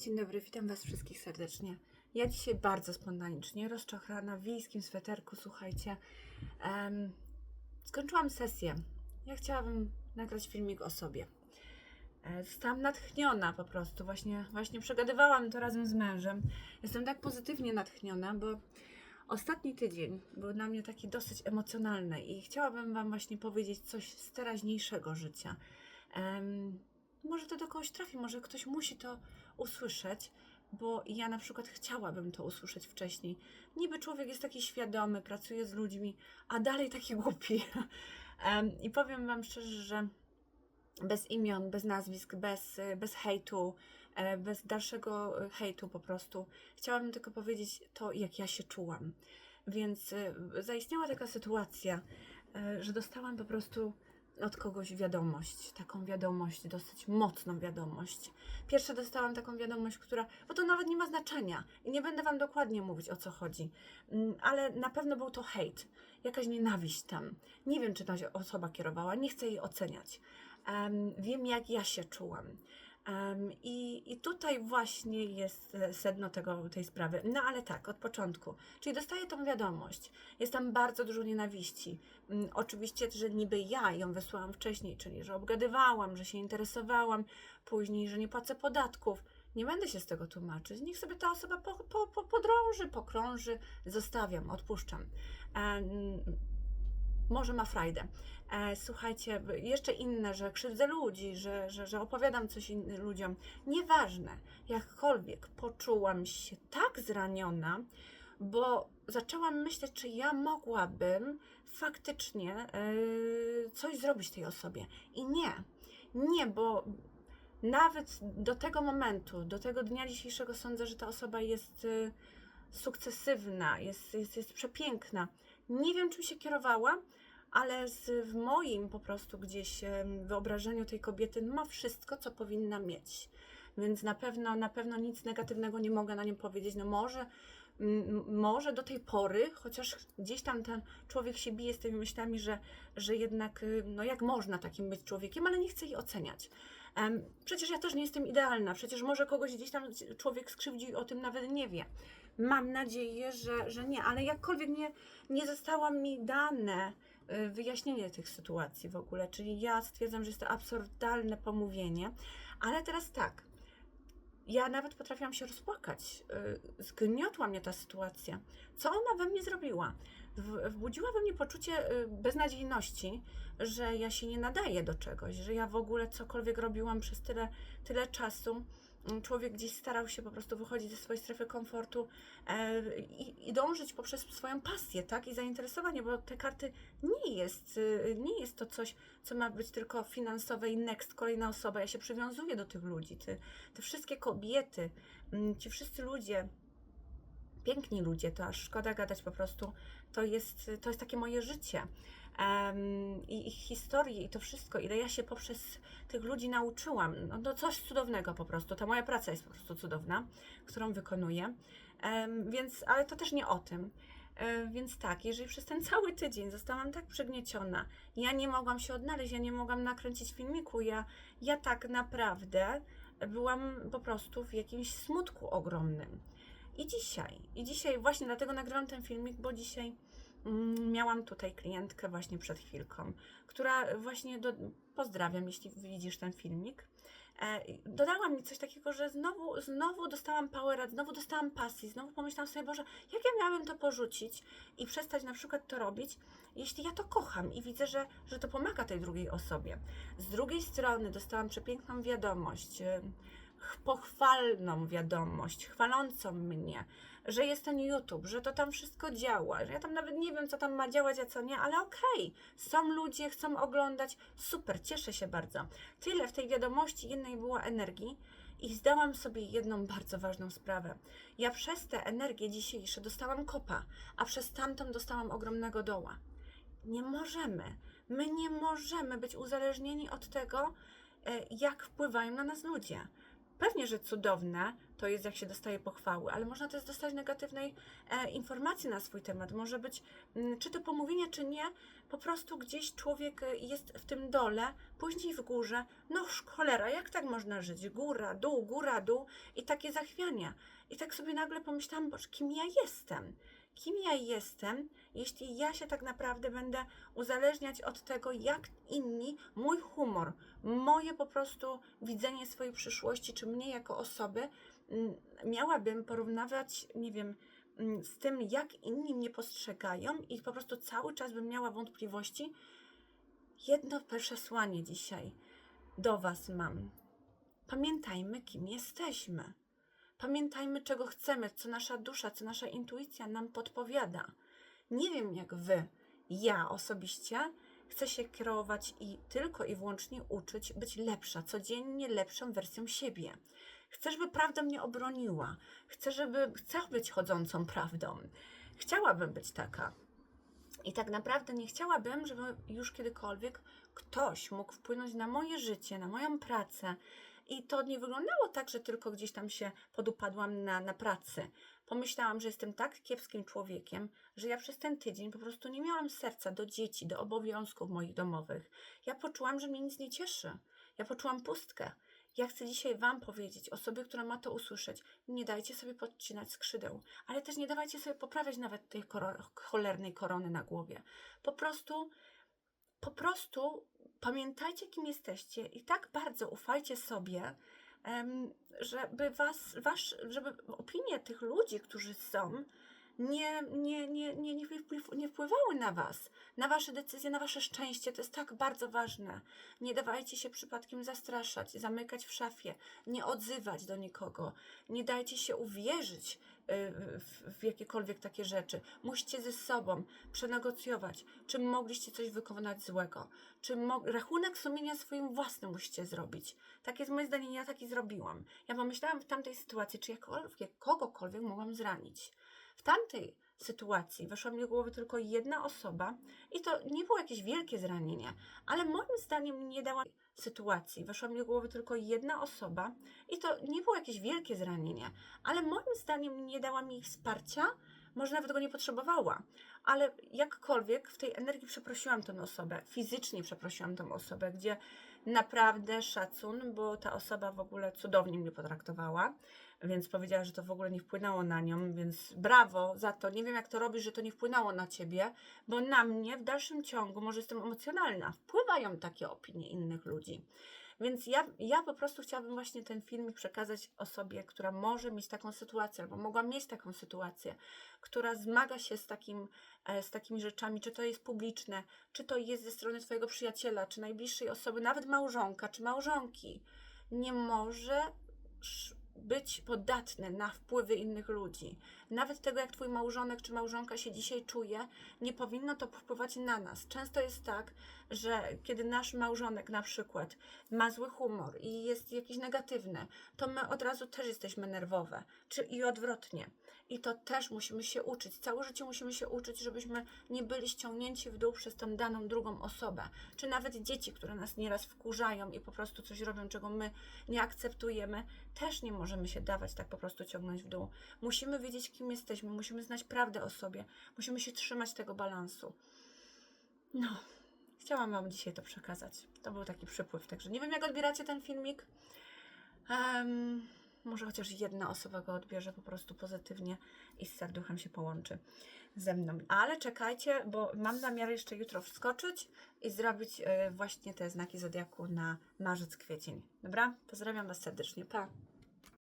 Dzień dobry, witam Was wszystkich serdecznie. Ja dzisiaj bardzo spontanicznie, rozczochrana w wiejskim sweterku, słuchajcie. em, skończyłam sesję. Ja chciałabym nagrać filmik o sobie. E, Zostałam natchniona po prostu, właśnie, właśnie przegadywałam to razem z mężem. Jestem tak pozytywnie natchniona, bo ostatni tydzień był dla mnie taki dosyć emocjonalny i chciałabym Wam właśnie powiedzieć coś z teraźniejszego życia. Em, może to do kogoś trafi, może ktoś musi to usłyszeć, bo ja na przykład chciałabym to usłyszeć wcześniej. Niby człowiek jest taki świadomy, pracuje z ludźmi, a dalej taki głupi. I powiem Wam szczerze, że bez imion, bez nazwisk, bez, y, bez hejtu, e, bez dalszego y, hejtu po prostu. Chciałabym tylko powiedzieć to, jak ja się czułam. Więc y, zaistniała taka sytuacja, y, że dostałam po prostu od kogoś wiadomość, taką wiadomość, dosyć mocną wiadomość. Pierwsza dostałam taką wiadomość, która, bo to nawet nie ma znaczenia i nie będę Wam dokładnie mówić o co chodzi, Mm, ale na pewno był to hejt, jakaś nienawiść tam. Nie wiem, czy ta osoba kierowała, nie chcę jej oceniać. Em, wiem, jak ja się czułam. I, I tutaj właśnie jest e, sedno tego, tej sprawy. No ale tak, od początku. Czyli dostaję tą wiadomość. Jest tam bardzo dużo nienawiści. Mm, Oczywiście, że niby ja ją wysłałam wcześniej, czyli że obgadywałam, że się interesowałam, później, że nie płacę podatków. Nie będę się z tego tłumaczyć. Niech sobie ta osoba po, po, po, podrąży, pokrąży. Zostawiam, odpuszczam. Em, może ma frajdę. E, słuchajcie, jeszcze inne, że krzywdzę ludzi, że, że, że opowiadam coś in, ludziom. Nieważne, jakkolwiek poczułam się tak zraniona, bo zaczęłam myśleć, czy ja mogłabym faktycznie e, coś zrobić tej osobie. I nie, nie, bo nawet do tego momentu, do tego dnia dzisiejszego sądzę, że ta osoba jest e, sukcesywna, jest, jest, jest przepiękna. Nie wiem, czym się kierowała, ale z, w moim po prostu gdzieś wyobrażeniu tej kobiety ma wszystko, co powinna mieć. Więc na pewno, na pewno nic negatywnego nie mogę na nią powiedzieć. No może, może do tej pory, chociaż gdzieś tam ten człowiek się bije z tymi myślami, że, że jednak, y, no jak można takim być człowiekiem, ale nie chcę jej oceniać. Przecież ja też nie jestem idealna, przecież może kogoś gdzieś tam człowiek skrzywdził i o tym nawet nie wie. Mam nadzieję, że, że nie, ale jakkolwiek nie, nie zostało mi dane wyjaśnienie tych sytuacji w ogóle, czyli ja stwierdzam, że jest to absurdalne pomówienie, ale teraz tak, ja nawet potrafiłam się rozpłakać, y, zgniotła mnie ta sytuacja. Co ona we mnie zrobiła? Wbudziła we mnie poczucie y, beznadziejności, że ja się nie nadaję do czegoś, że ja w ogóle cokolwiek robiłam przez tyle, tyle czasu, człowiek gdzieś starał się po prostu wychodzić ze swojej strefy komfortu e, i, i dążyć poprzez swoją pasję, tak, i zainteresowanie, bo te karty nie jest, y, nie jest to coś, co ma być tylko finansowe i next, kolejna osoba. Ja się przywiązuję do tych ludzi, te, te wszystkie kobiety, mm, ci wszyscy ludzie, piękni ludzie, to aż szkoda gadać po prostu, to jest, to jest takie moje życie. Em, I ich historie, i to wszystko, ile ja się poprzez tych ludzi nauczyłam, no to coś cudownego po prostu. Ta moja praca jest po prostu cudowna, którą wykonuję. Em, więc, ale to też nie o tym. E, Więc tak, jeżeli przez ten cały tydzień zostałam tak przygnieciona, ja nie mogłam się odnaleźć, ja nie mogłam nakręcić filmiku, ja, ja tak naprawdę byłam po prostu w jakimś smutku ogromnym. I dzisiaj, i dzisiaj właśnie dlatego nagrywam ten filmik, bo dzisiaj mm, miałam tutaj klientkę właśnie przed chwilką, która właśnie do, pozdrawiam, jeśli widzisz ten filmik. E, dodała mi coś takiego, że znowu, znowu dostałam power, znowu dostałam pasji, znowu pomyślałam sobie, Boże, jak ja miałabym to porzucić i przestać na przykład to robić, jeśli ja to kocham i widzę, że, że to pomaga tej drugiej osobie. Z drugiej strony dostałam przepiękną wiadomość, pochwalną wiadomość, chwalącą mnie, że jest ten YouTube, że to tam wszystko działa, że ja tam nawet nie wiem, co tam ma działać, a co nie, ale okej, są ludzie, chcą oglądać, super, cieszę się bardzo. Tyle w tej wiadomości jednej było energii i zdałam sobie jedną bardzo ważną sprawę. Ja przez te energie dzisiejsze dostałam kopa, a przez tamtą dostałam ogromnego doła. Nie możemy, my nie możemy być uzależnieni od tego, e, jak wpływają na nas ludzie. Pewnie, że cudowne to jest, jak się dostaje pochwały, ale można też dostać negatywnej e, informacji na swój temat. Może być, mm, czy to pomówienie, czy nie, po prostu gdzieś człowiek e, jest w tym dole, później w górze. No cholera, jak tak można żyć? Góra, dół, góra, dół i takie zachwiania. I tak sobie nagle pomyślałam, boż, kim ja jestem? Kim ja jestem, jeśli ja się tak naprawdę będę uzależniać od tego, jak inni, mój humor, moje po prostu widzenie swojej przyszłości, czy mnie jako osoby, mm, miałabym porównywać, nie wiem, mm, z tym, jak inni mnie postrzegają i po prostu cały czas bym miała wątpliwości. Jedno przesłanie dzisiaj do Was mam. Pamiętajmy, kim jesteśmy. Pamiętajmy, czego chcemy, co nasza dusza, co nasza intuicja nam podpowiada. Nie wiem jak Wy, ja osobiście chcę się kierować i tylko i wyłącznie uczyć być lepsza, codziennie lepszą wersją siebie. Chcę, żeby prawda mnie obroniła. Chcę, żeby chcę być chodzącą prawdą. Chciałabym być taka. I tak naprawdę nie chciałabym, żeby już kiedykolwiek ktoś mógł wpłynąć na moje życie, na moją pracę. I to nie wyglądało tak, że tylko gdzieś tam się podupadłam na, na pracy. Pomyślałam, że jestem tak kiepskim człowiekiem, że ja przez ten tydzień po prostu nie miałam serca do dzieci, do obowiązków moich domowych. Ja poczułam, że mnie nic nie cieszy. Ja poczułam pustkę. Ja chcę dzisiaj Wam powiedzieć, osobie, która ma to usłyszeć, nie dajcie sobie podcinać skrzydeł, ale też nie dawajcie sobie poprawiać nawet tej cholernej korony na głowie. Po prostu, po prostu pamiętajcie, kim jesteście i tak bardzo ufajcie sobie, żeby was, wasz, żeby opinie tych ludzi, którzy są, nie, nie, nie, nie, nie, nie wpływały na was, na wasze decyzje, na wasze szczęście. To jest tak bardzo ważne. Nie dawajcie się przypadkiem zastraszać, zamykać w szafie, nie odzywać do nikogo. Nie dajcie się uwierzyć y, w, jakiekolwiek takie rzeczy. Musicie ze sobą przenegocjować, czy mogliście coś wykonać złego, czy rachunek sumienia swoim własnym musicie zrobić. Tak jest moje zdanie, ja taki zrobiłam. Ja pomyślałam w tamtej sytuacji, czy jakkolwiek, kogokolwiek mogłam zranić. W tamtej sytuacji weszła mi do głowy tylko jedna osoba i to nie było jakieś wielkie zranienie, ale moim zdaniem nie dała sytuacji. Weszła mi do głowy tylko jedna osoba i to nie było jakieś wielkie zranienie, ale moim zdaniem nie dała mi wsparcia, może nawet go nie potrzebowała, ale jakkolwiek w tej energii przeprosiłam tę osobę, fizycznie przeprosiłam tę osobę, gdzie naprawdę szacun, bo ta osoba w ogóle cudownie mnie potraktowała, więc powiedziała, że to w ogóle nie wpłynęło na nią, więc brawo za to. Nie wiem, jak to robisz, że to nie wpłynęło na ciebie, bo na mnie w dalszym ciągu, może jestem emocjonalna, wpływają takie opinie innych ludzi. Więc ja, ja po prostu chciałabym właśnie ten filmik przekazać osobie, która może mieć taką sytuację, albo mogła mieć taką sytuację, która zmaga się z, takim, e, z takimi rzeczami, czy to jest publiczne, czy to jest ze strony Twojego przyjaciela, czy najbliższej osoby, nawet małżonka, czy małżonki. Nie może być podatny na wpływy innych ludzi. Nawet tego, jak Twój małżonek czy małżonka się dzisiaj czuje, nie powinno to wpływać na nas. Często jest tak, że kiedy nasz małżonek na przykład ma zły humor i jest jakiś negatywny, to my od razu też jesteśmy nerwowe, czy i odwrotnie. I to też musimy się uczyć. Całe życie musimy się uczyć, żebyśmy nie byli ściągnięci w dół przez tą daną drugą osobę. Czy nawet dzieci, które nas nieraz wkurzają i po prostu coś robią, czego my nie akceptujemy, też nie możemy się dawać tak po prostu ciągnąć w dół. Musimy wiedzieć, kim jesteśmy, musimy znać prawdę o sobie, musimy się trzymać tego balansu. No, chciałam Wam dzisiaj to przekazać. To był taki przypływ, także nie wiem, jak odbieracie ten filmik. Em, może chociaż jedna osoba go odbierze po prostu pozytywnie i z serduchem się połączy ze mną. Ale czekajcie, bo mam zamiar jeszcze jutro wskoczyć i zrobić e, właśnie te znaki zodiaku na marzec, kwiecień. Dobra? Pozdrawiam Was serdecznie. Pa!